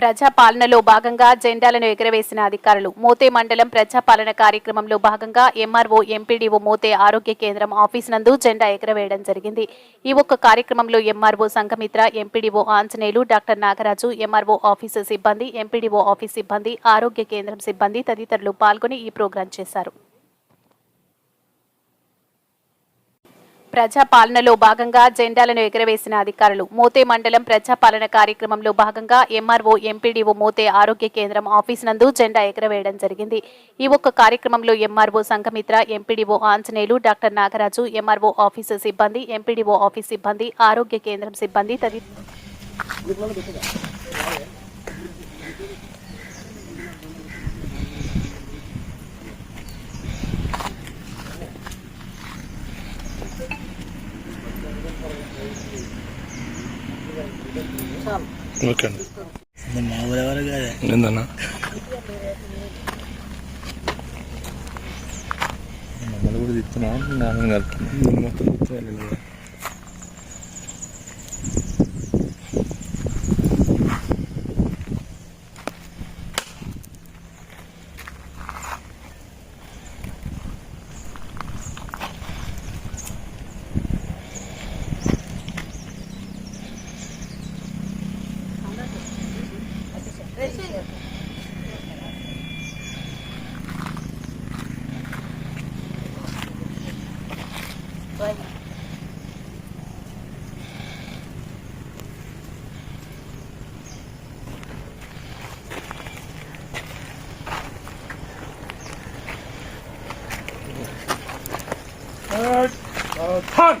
ప్రజాపాలనలో భాగంగా జెండాలను ఎగురవేసిన అధికారులు. మోతే మండలం ప్రజాపాలన కార్యక్రమంలో భాగంగా ఎంఆర్ఓ ఎంపీడీఓ మోతే ఆరోగ్య కేంద్రం ఆఫీస్ నందు జెండా ఎగురవేయడం జరిగింది. ఈ ఒక్క కార్యక్రమంలో MRO Sanghamitra MPDO Anjaneyulu doctor Nagaraju MRO office సిబ్బంది ఎంపీడీఓ ఆఫీస్ సిబ్బంది ఆరోగ్య కేంద్రం సిబ్బంది తదితరులు పాల్గొని ఈ ప్రోగ్రాం చేశారు. ప్రజాపాలనలో భాగంగా జెండాలను ఎగురవేసిన అధికారులు. మోతే మండలం ప్రజాపాలన కార్యక్రమంలో భాగంగా ఎంఆర్ఓ ఎంపీడీఓ మోతే ఆరోగ్య కేంద్రం ఆఫీస్ నందు జెండా ఎగురవేయడం జరిగింది. ఈ ఒక్క కార్యక్రమంలో MRO Sanghamitra MPDO Anjaneyulu doctor Nagaraju MRO office సిబ్బంది ఎంపీడీఓ ఆఫీస్ సిబ్బంది ఆరోగ్య కేంద్రం సిబ్బంది తది ఓకే అండి మా ఊరెవరు కాదే ఏందన్నా మమ్మల్ని కూడా తిప్పుతున్నా నాన్న Third. Uh,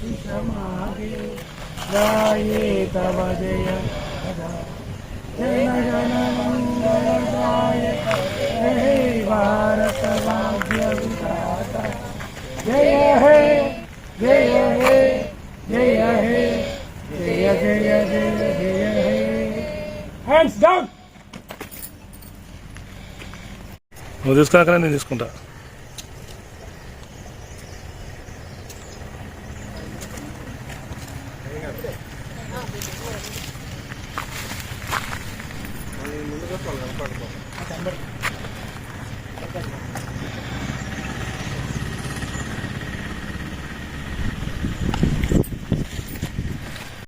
शुभाशिष मागे गाये तव जय सदा जन गण मंगलदायक हे भारत भाग्य विधाता जय हे जय हे जय हे जय जय जय जय हे హ్యాండ్స్ డౌన్ నువ్వు తీసుకున్నాక నేను తీసుకుంటా కనపడుతుంది